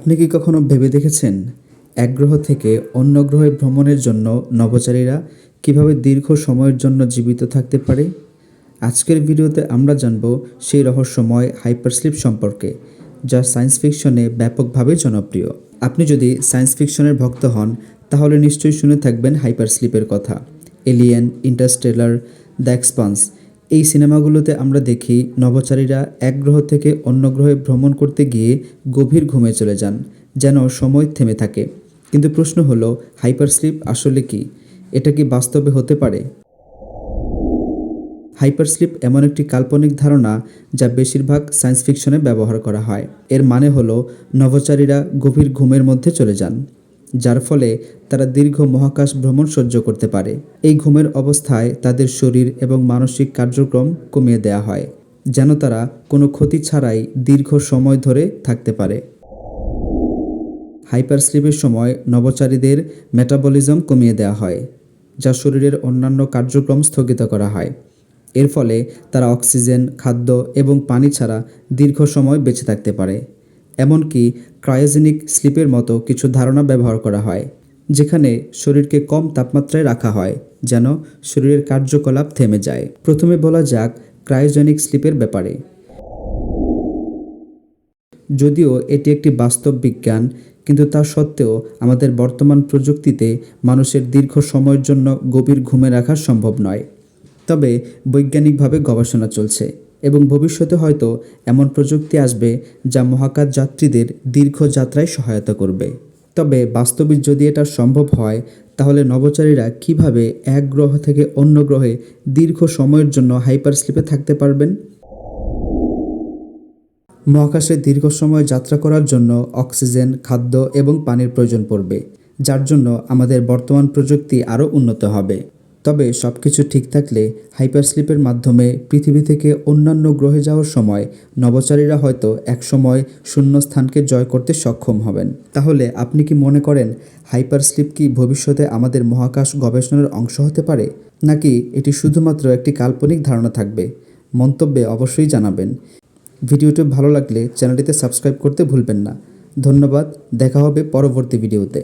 আপনি কি কখনো ভেবে দেখেছেন এক গ্রহ থেকে অন্য গ্রহে ভ্রমণের জন্য নভোচারীরা কীভাবে দীর্ঘ সময়ের জন্য জীবিত থাকতে পারে? আজকের ভিডিওতে আমরা জানব সেই রহস্যময় হাইপারস্লিপ সম্পর্কে, যা সায়েন্স ফিকশনে ব্যাপকভাবে জনপ্রিয়। আপনি যদি সায়েন্স ফিকশনের ভক্ত হন, তাহলে নিশ্চয়ই শুনে থাকবেন হাইপারস্লিপের কথা। এলিয়েন, ইন্টারস্টেলার, দ্য এক্সপান্স এই সিনেমাগুলোতে আমরা দেখি নভোচারীরা এক গ্রহ থেকে অন্য গ্রহে ভ্রমণ করতে গিয়ে গভীর ঘুমে চলে যান, যেন সময় থেমে থাকে। কিন্তু প্রশ্ন হলো, হাইপারস্লিপ আসলে কি? এটা কি বাস্তবে হতে পারে? হাইপারস্লিপ এমন একটি কাল্পনিক ধারণা যা বেশিরভাগ সায়েন্স ফিকশনে ব্যবহার করা হয়। এর মানে হলো, নভোচারীরা গভীর ঘুমের মধ্যে চলে যান। যার ফলে তারা দীর্ঘ মহাকাশ ভ্রমণ সহ্য করতে পারে। এই ঘুমের অবস্থায় তাদের শরীর এবং মানসিক কার্যক্রম কমিয়ে দেওয়া হয়, যেন তারা কোনো ক্ষতি ছাড়াই দীর্ঘ সময় ধরে থাকতে পারে। হাইপারস্লিপের সময় নভোচারীদের মেটাবলিজম কমিয়ে দেওয়া হয়, যা শরীরের অন্যান্য কার্যক্রম স্থগিত করা হয়। এর ফলে তারা অক্সিজেন, খাদ্য এবং পানি ছাড়া দীর্ঘ সময় বেঁচে থাকতে পারে। এমনকি ক্রায়োজেনিক স্লিপের মতো কিছু ধারণা ব্যবহার করা হয়, যেখানে শরীরকে কম তাপমাত্রায় রাখা হয়, যেন শরীরের কার্যকলাপ থেমে যায়। প্রথমে বলা যাক ক্রায়োজেনিক স্লিপের ব্যাপারে। যদিও এটি একটি বাস্তব বিজ্ঞান, কিন্তু তা সত্ত্বেও আমাদের বর্তমান প্রযুক্তিতে মানুষের দীর্ঘ সময়ের জন্য গভীর ঘুমে রাখা সম্ভব নয়। তবে বৈজ্ঞানিকভাবে গবেষণা চলছে। এবং ভবিষ্যতে হয়তো এমন প্রযুক্তি আসবে যা মহাকাশ যাত্রীদের দীর্ঘ যাত্রায় সহায়তা করবে। তবে বাস্তবে যদি এটা সম্ভব হয়, তাহলে নভোচারীরা কীভাবে এক গ্রহ থেকে অন্য গ্রহে দীর্ঘ সময়ের জন্য হাইপার স্লিপে থাকতে পারবেন? মহাকাশে দীর্ঘ সময় যাত্রা করার জন্য অক্সিজেন, খাদ্য এবং পানির প্রয়োজন পড়বে, যার জন্য আমাদের বর্তমান প্রযুক্তি আরও উন্নত হবে। তবে সব কিছু ঠিক থাকলে হাইপারস্লিপের মাধ্যমে পৃথিবী থেকে অন্যান্য গ্রহে যাওয়ার সময় নভোচারীরা হয়তো একসময় শূন্য স্থানকে জয় করতে সক্ষম হবেন। তাহলে আপনি কি মনে করেন হাইপারস্লিপ কি ভবিষ্যতে আমাদের মহাকাশ গবেষণার অংশ হতে পারে? নাকি এটি শুধুমাত্র একটি কাল্পনিক ধারণা থাকবে? মন্তব্যে অবশ্যই জানাবেন। ভিডিওটি ভালো লাগলে চ্যানেলটিতে সাবস্ক্রাইব করতে ভুলবেন না। ধন্যবাদ, দেখা হবে পরবর্তী ভিডিওতে।